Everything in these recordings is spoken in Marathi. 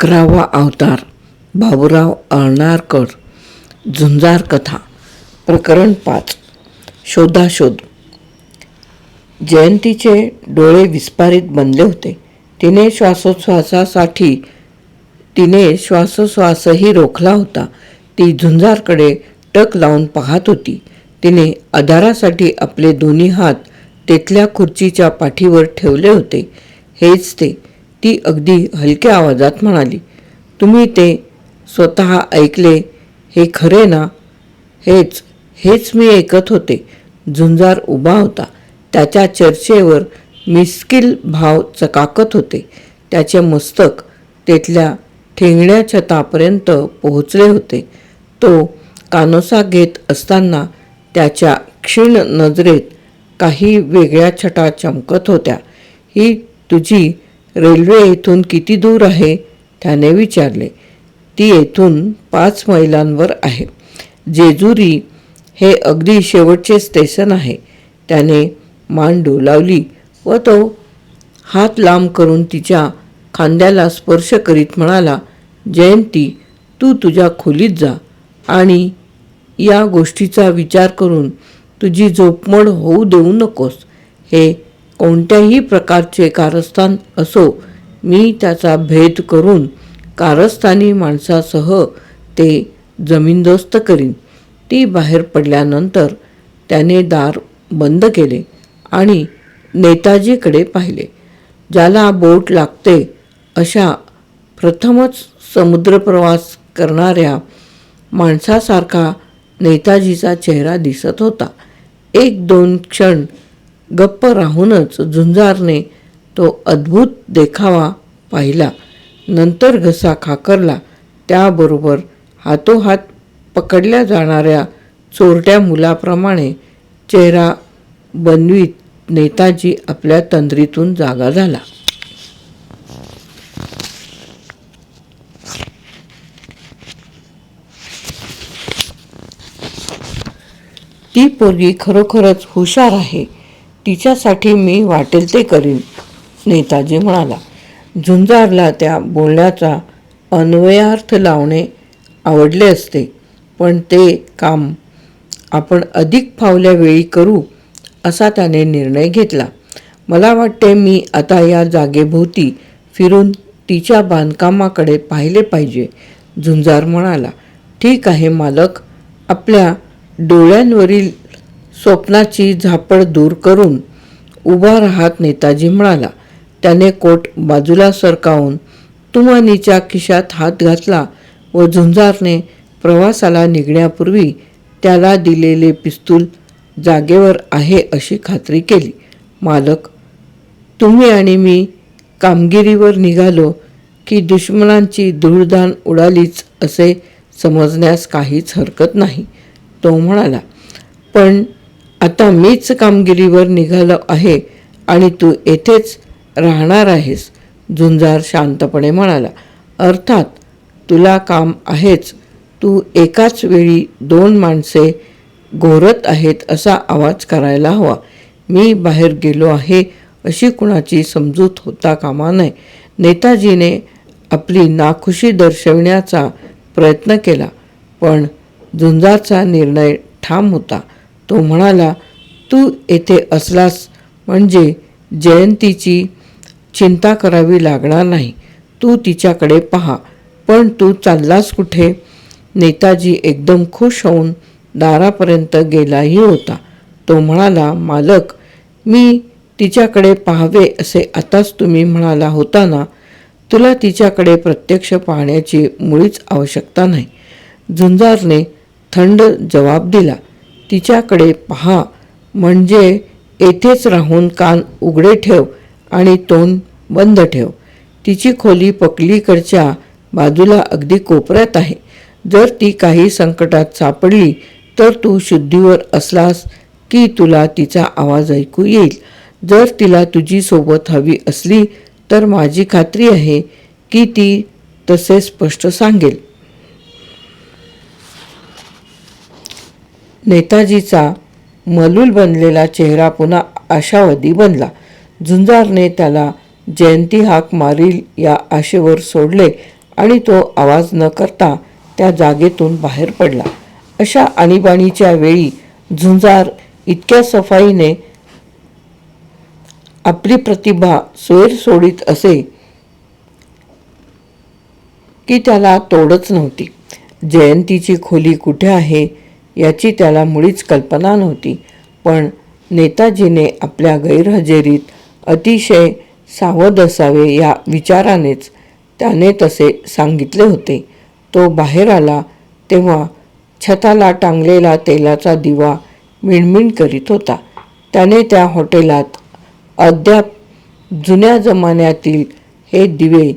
अकरावा अवतार बाबूराव अळणारकर झुंजार कथा प्रकरण पाच शोधाशोध. जयंतीचे डोळे विस्फारित बनले होते. तिने श्वासोच्छ्वासासाठी तिने श्वासोच्छ्वासही रोखला होता. ती झुंजारकडे टक लावून पाहत होती. तिने आधारासाठी आपले दोन्ही हात तेथल्या खुर्चीच्या पाठीवर ठेवले होते. हेच ते ती अगदी हलक्या आवाजात म्हणाली तुम्ही ते स्वतः ऐकले हे खरे ना? हेच हेच मी ऐकत होते. झुंजार उभा होता. त्याच्या चर्चेवर मिस्किल भाव चकाकत होते. त्याचे मस्तक तेथल्या ठेंगण्या छतापर्यंत पोहोचले होते. तो कानोसा घेत असताना त्याच्या क्षीण नजरेत काही वेगळ्या छटा चमकत होत्या. ही तुझी रेल्वे इथून किती दूर आहे? त्याने विचारले. ती येथून पाच मैलांवर आहे. जेजुरी हे अगदी शेवटचे स्टेशन आहे. त्याने मान डोलावली व तो हात लांब करून तिच्या खांद्याला स्पर्श करीत म्हणाला जयंती तू तुझ्या खोलीत जा आणि या गोष्टीचा विचार करून तुझी झोपमोड होऊ देऊ नकोस. हे कोणत्याही प्रकारचे कारस्थान असो मी त्याचा भेद करून कारस्थानी माणसासह ते जमीनदोस्त करीन. ती बाहेर पडल्यानंतर त्याने दार बंद केले आणि नेताजीकडे पाहिले. ज्याला बोट लागते अशा प्रथमच समुद्रप्रवास करणाऱ्या माणसासारखा नेताजीचा चेहरा दिसत होता. एक दोन क्षण गप्प राहूनच झुंजारने तो अद्भुत देखावा पाहिला. नंतर घसा खाकरला. त्याबरोबर हातोहात पकडल्या जाणाऱ्या चोरट्या मुलाप्रमाणे चेहरा बनवीत नेताजी आपल्या तंद्रीतून जागा झाला. ती पोरगी खरोखरच हुशार आहे. तिच्यासाठी मी वाटेल ते करीन नेताजी म्हणाला. झुंजारला त्या बोलण्याचा अन्वयार्थ लावणे आवडले असते पण ते काम आपण अधिक फावल्या वेळी करू असा त्याने निर्णय घेतला. मला वाटते मी आता या जागेभोवती फिरून तिच्या बांधकामाकडे पाहिले पाहिजे झुंजार म्हणाला. ठीक आहे मालक. आपल्या डोळ्यांवरील स्वप्नाची झापड दूर करून उभा राहत नेताजी म्हणाला त्याने कोट बाजूला सरकावून तुमानीच्या खिशात हात घातला व झुंजारने प्रवासाला निघण्यापूर्वी त्याला दिलेले पिस्तूल जागेवर आहे अशी खात्री केली. मालक तुम्ही आणि मी कामगिरीवर निघालो की दुश्मनांची धूळधान उडालीच असे समजण्यास काहीच हरकत नाही तो म्हणाला. पण आता मीच कामगिरीवर निघालो आहे आणि तू येथेच राहणार आहेस झुंजार शांतपणे म्हणाला. अर्थात तुला काम आहेच. तू एकाच वेळी दोन माणसे घोरत आहेत असा आवाज करायला हवा. मी बाहेर गेलो आहे अशी कुणाची समजूत होता कामा नये. नेताजीने आपली नाखुशी दर्शविण्याचा प्रयत्न केला पण झुंजारचा निर्णय ठाम होता. तो म्हणाला तू येथे असलास म्हणजे जयंतीची चिंता करावी लागणार नाही. तू तिच्याकडे पहा. पण तू चाललास कुठे? नेताजी एकदम खुश होऊन दारापर्यंत गेलाही होता. तो म्हणाला मालक मी तिच्याकडे पाहावे असे आताच तुम्ही म्हणाला होता ना तुला तिच्याकडे प्रत्यक्ष पाहण्याची मुळीच आवश्यकता नाही. झुंजारने थंड जवाब दिला. तिच्याकडे पहा. म्हणजे येथेच राहून कान उघडे ठेव आणि तोंड बंद ठेव. तिची खोली पकलीकडच्या बाजूला अगदी कोपऱ्यात आहे. जर ती काही संकटात सापडली तर तू शुद्धीवर असलास की तुला तिचा आवाज ऐकू येईल. जर तिला तुझी सोबत हवी असली तर माझी खात्री आहे की ती तसे स्पष्ट सांगेल. नेताजीचा मलूल बनलेला चेहरा पुन्हा आशावादी बनला. झुंजारने त्याला जयंती हाक मारील या आशेवर सोडले आणि तो आवाज न करता त्या जागेतून बाहेर पडला. अशा आणीबाणीच्या वेळी झुंजार इतक्या सफाईने आपली प्रतिभा सोयर सोडित असे की त्याला तोडच नव्हती. जयंतीची खोली कुठे आहे? याची त्याला मुळीच कल्पना नव्हती. पण नेताजीने आपल्या गैरहजेरीत अतिशय सावध असावे या विचारानेच त्याने तसे सांगितले होते. तो बाहेर आला तेव्हा छताला टांगलेला तेलाचा दिवा मिणमिण करीत होता. त्याने त्या हॉटेलात अद्याप जुन्या जमान्यातील हे दिवे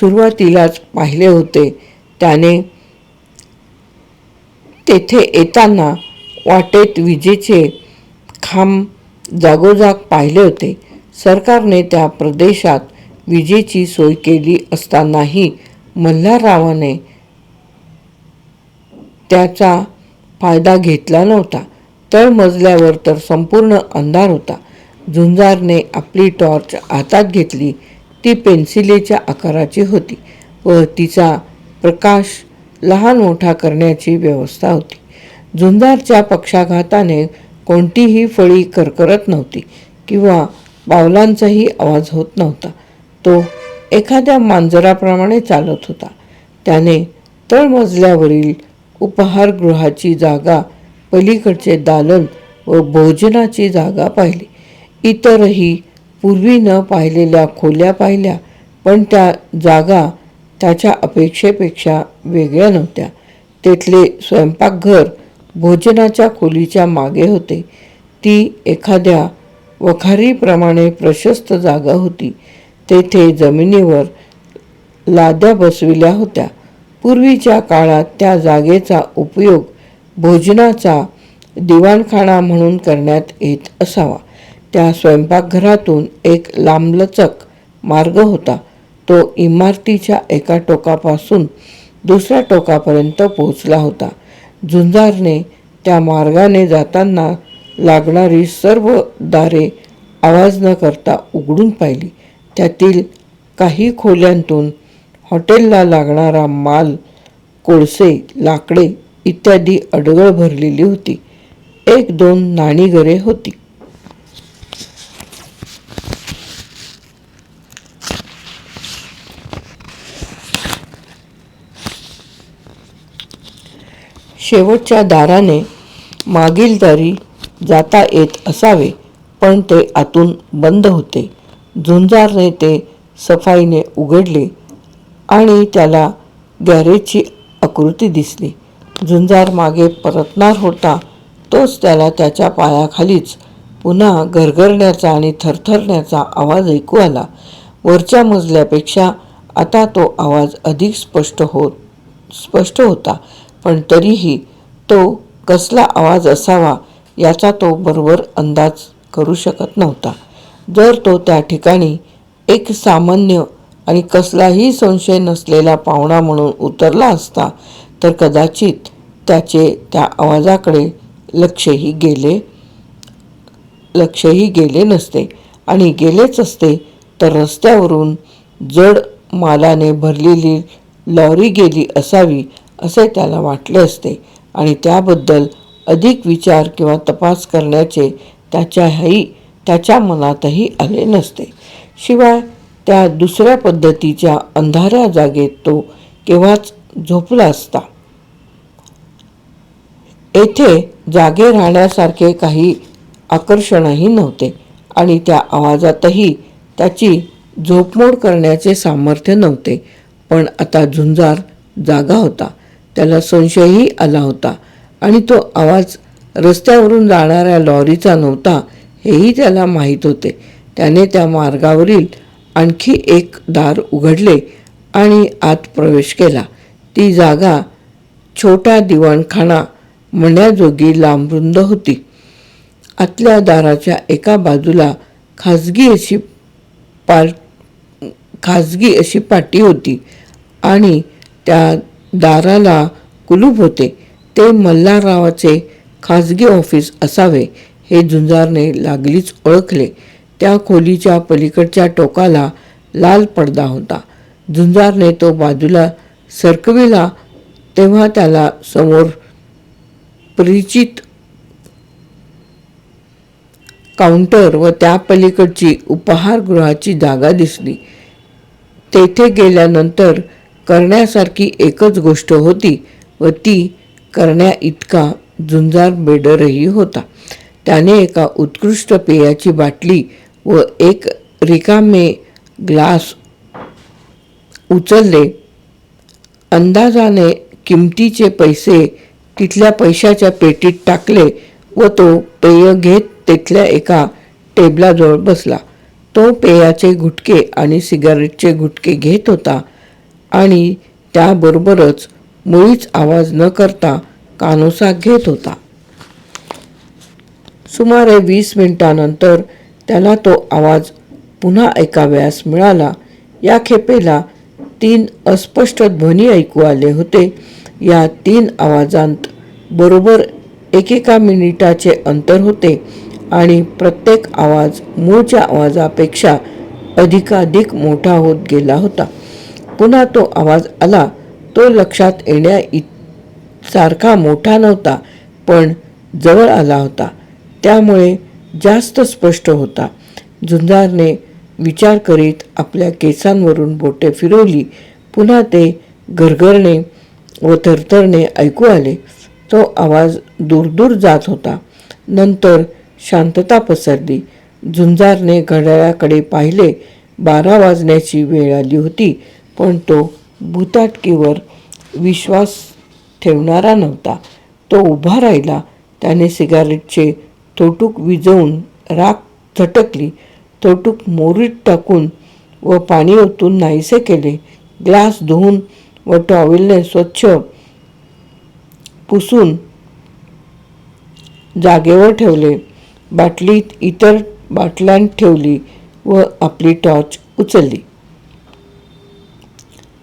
सुरुवातीलाच पाहिले होते. त्याने तेथे येताना वाटेत विजेचे खांब जागोजाग पाहिले होते. सरकारने त्या प्रदेशात विजेची सोय केली असतानाही मल्हाररावाने त्याचा फायदा घेतला नव्हता. तळमजल्यावर तर संपूर्ण अंधार होता. झुंजारने आपली टॉर्च हातात घेतली. ती पेन्सिलेच्या आकाराची होती व तिचा प्रकाश लहान मोठा करण्याची व्यवस्था होती. झुंजारच्या पक्षाघाताने कोणतीही फळी करकरत नव्हती किंवा पावलांचाही आवाज होत नव्हता. तो एखाद्या मांजराप्रमाणे चालत होता. त्याने तळमजल्यावरील उपहारगृहाची जागा पलीकडचे दालन व भोजनाची जागा पाहिली. इतरही पूर्वी न पाहिलेल्या खोल्या पाहिल्या पण त्या जागा त्याच्या अपेक्षेपेक्षा वेगळ्या नव्हत्या. तेथले स्वयंपाकघर भोजनाच्या खोलीच्या मागे होते. ती एखाद्या वखारीप्रमाणे प्रशस्त जागा होती. तेथे जमिनीवर लाद्या बसविल्या होत्या. पूर्वीच्या काळात त्या जागेचा उपयोग भोजनाचा दिवाणखाना म्हणून करण्यात येत असावा. त्या स्वयंपाकघरातून एक लांबलचक मार्ग होता. तो इमारतीच्या एका टोकापासून दुसऱ्या टोकापर्यंत पोहोचला होता. झुंजारने त्या मार्गाने जाताना लागणारी सर्व दारे आवाज न करता उघडून पाहिली. त्यातील काही खोल्यांतून हॉटेलला लागणारा माल कोळसे लाकडे इत्यादी अडगळ भरलेली होती. एक दोन नाणीघरे होती. शेवटच्या दाराने मागील दारी जाता येत असावे पण ते आतून बंद होते. झुंजारने ते सफाईने उघडले आणि त्याला गॅरेजची आकृती दिसली. झुंजार मागे परतणार होता तोच त्याला त्याच्या पायाखालीच पुन्हा गरगरण्याचा आणि थरथरण्याचा आवाज ऐकू आला. वरच्या मजल्यापेक्षा आता तो आवाज अधिक स्पष्ट होत स्पष्ट होता. पण तरीही तो कसला आवाज असावा याचा तो बरोबर अंदाज करू शकत नव्हता. जर तो त्या ठिकाणी एक सामान्य आणि कसलाही संशय नसलेला पाहुणा म्हणून उतरला असता तर कदाचित त्याचे त्या आवाजाकडे लक्षही गेले लक्षही गेले नसते आणि गेलेच असते तर रस्त्यावरून जड मालाने भरलेली लॉरी गेली असावी असे त्याला वाटले असते आणि त्याबद्दल अधिक विचार किंवा तपास करण्याचे त्याच्याही त्याच्या मनातही आले नसते. शिवाय त्या दुसऱ्या पद्धतीच्या अंधाऱ्या जागेत तो केव्हाच झोपला असता. येथे जागे राहण्यासारखे काही आकर्षणही नव्हते आणि त्या आवाजातही त्याची झोपमोड करण्याचे सामर्थ्य नव्हते पण आता झुंजार जागा होता. त्याला संशयही आला होता. आणि तो आवाज रस्त्यावरून जाणाऱ्या लॉरीचा नव्हता हेही त्याला माहीत होते. त्याने त्या मार्गावरील आणखी एक दार उघडले आणि आत प्रवेश केला. ती जागा छोटा दिवाणखाना म्हणण्याजोगी लांबरुंद होती. आतल्या दाराच्या एका बाजूला खाजगी अशी पार खाजगी अशी पाटी होती आणि त्या दाराला कुलूप होते. ते मल्हाररावाचे खाजगी ऑफिस असावे हे झुंजारने लागलीच ओळखले. त्या खोलीच्या पलीकडच्या टोकाला लाल पडदा होता. झुंजारने तो बाजूला सरकविला तेव्हा त्याला समोर परिचित काउंटर व त्या पलीकडची उपहारगृहाची जागा दिसली. तेथे गेल्यानंतर करण्यासारखी एकच गोष्ट होती व ती करण्या इतका झुंजार बेडरही होता. त्याने एका उत्कृष्ट पेयाची बाटली व एक रिकामे ग्लास उचलले. अंदाजाने किमतीचे पैसे तिथल्या पैशाच्या पेटीत टाकले व तो पेय घेत तिथल्या एका टेबलाजवळ बसला. तो पेयाचे गुटके आणि सिगारेटचे गुटके घेत होता. आणि त्याबरोबरच मुळीच आवाज न करता कानोसा घेत होता. सुमारे वीस मिनिटानंतर त्याला तो आवाज पुन्हा ऐकाव्यास मिळाला. या खेपेला तीन अस्पष्ट ध्वनी ऐकू आले होते. या तीन आवाजांत बरोबर एकेका मिनिटाचे अंतर होते आणि प्रत्येक आवाज मूळच्या आवाजापेक्षा अधिकाधिक मोठा होत गेला होता. पुन्हा तो आवाज आला. तो लक्षात येण्या सारखा मोठा नव्हता पण जवळ आला होता. त्यामुळे जास्त स्पष्ट होता. झुंजारने विचार करीत आपल्या केसांवरून बोटे फिरवली. पुन्हा ते घरघरणे व थरथरणे ऐकू आले. तो आवाज दूरदूर जात होता. नंतर शांतता पसरली. झुंजारने घड्याळाकडे पाहिले. बारा वाजण्याची वेळ आली होती. पण तो भूताटकीवर विश्वास ठेवणारा नव्हता. तो उभा राहिला त्याने सिगारेटचे थोटूक विजवून राख झटकली. थोटूक मोरीत टाकून व पाणी ओतून नाहीसे केले. ग्लास धुवून व टॉवेलने स्वच्छ पुसून जागेवर ठेवले. बाटलीत इतर बाटल्यांत ठेवली व आपली टॉर्च उचलली.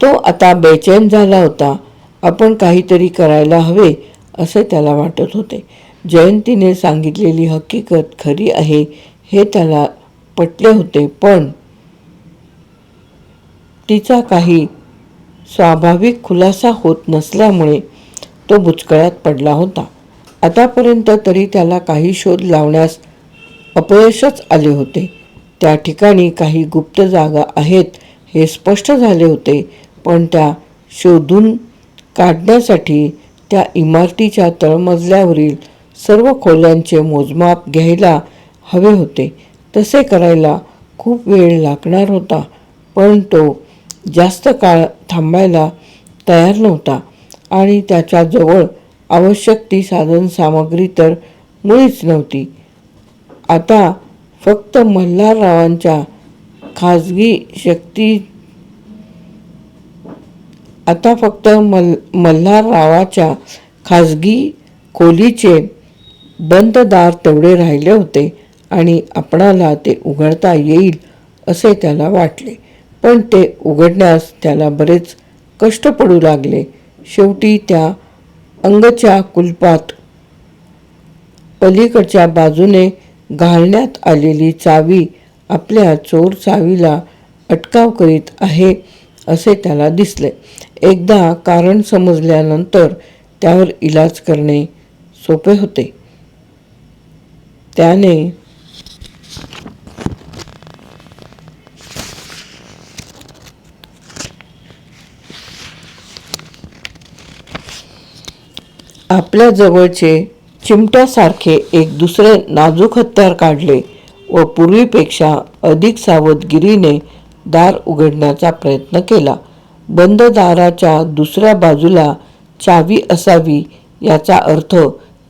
तो आता बेचैन झाला होता. आपण काहीतरी करायला हवे असे त्याला वाटत होते. जयंतीने सांगितलेली हकीकत खरी आहे हे त्याला पटले होते पण तिचा काही स्वाभाविक खुलासा होत नसल्यामुळे तो बुचकळ्यात पडला होता. आतापर्यंत तरी त्याला काही शोध लावण्यास अपयशच आले होते. त्या ठिकाणी काही गुप्त जागा आहेत हे स्पष्ट झाले होते. पण त्या शोधून काढण्यासाठी त्या इमारतीच्या तळमजल्यावरील सर्व खोल्यांचे मोजमाप घ्यायला हवे होते. तसे करायला खूप वेळ लागणार होता पण तो जास्त काळ थांबायला तयार नव्हता आणि त्याच्याजवळ आवश्यक ती साधनसामग्री तर मुळीच नव्हती. आता फक्त मल्हाररावांच्या खाजगी शक्ती आता फक्त मल मल्हाररावाच्या खाजगी खोलीचे बंद दार तेवढे राहिले होते आणि आपणाला ते उघडता येईल असे त्याला वाटले. पण ते उघडण्यास त्याला बरेच कष्ट पडू लागले. शेवटी त्या अंगच्या कुलपात पलीकडच्या बाजूने घालण्यात आलेली चावी आपल्या चोर चावीला अटकाव करीत आहे असे त्याला दिसले. एकदा कारण समजल्यानंतर त्यावर इलाज करणे सोपे होते. त्याने आपल्या जवळचे चिमट्यासारखे एक दुसरे नाजूक हत्यार काढले व पूर्वीपेक्षा अधिक सावधगिरीने दार उघडण्याचा प्रयत्न केला. बंद दाराच्या दुसऱ्या बाजूला चावी असावी याचा अर्थ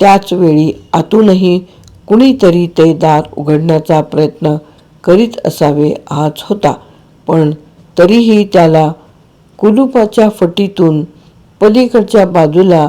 त्याच वेळी आतूनही कुणीतरी ते दार उघडण्याचा प्रयत्न करीत असावे हाच होता. पण तरीही त्याला कुलुपाच्या फटीतून पलीकडच्या बाजूला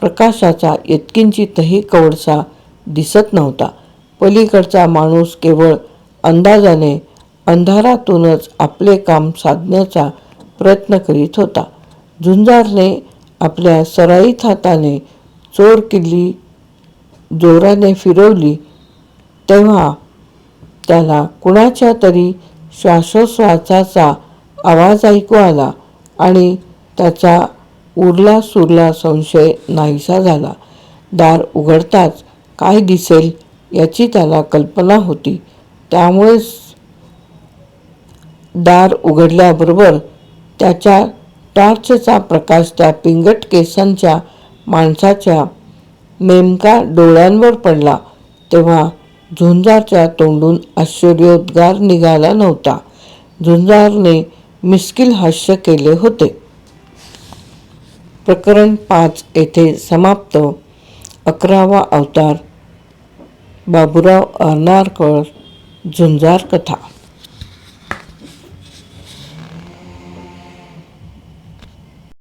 प्रकाशाचा येतकिंचितही कवडसा दिसत नव्हता. पलीकडचा माणूस केवळ अंदाजाने अंधारातूनच आपले काम साधण्याचा प्रयत्न करीत होता. झुंजारने आपल्या सराईत हाताने चोर किल्ली जोराने फिरवली. तेव्हा त्याला कुणाच्या तरी श्वासोश्वासाचा आवाज ऐकू आला आणि त्याचा उरला सुरला संशय नाहीसा झाला. दार उघडताच काय दिसेल याची त्याला कल्पना होती. त्यामुळेच दार उघडल्याबरोबर त्याच्या टॉर्चचा प्रकाश त्या पिंगट केसांच्या माणसाच्या नेमका डोळ्यांवर पडला. तेव्हा झुंजारच्या तोंडून आश्चर्योद्गार निघाला नव्हता. झुंजारने मिस्किल हास्य केले होते. प्रकरण पाच येथे समाप्त. अकरावा अवतार. बाबुराव अर्नारकर झुंजार कथा.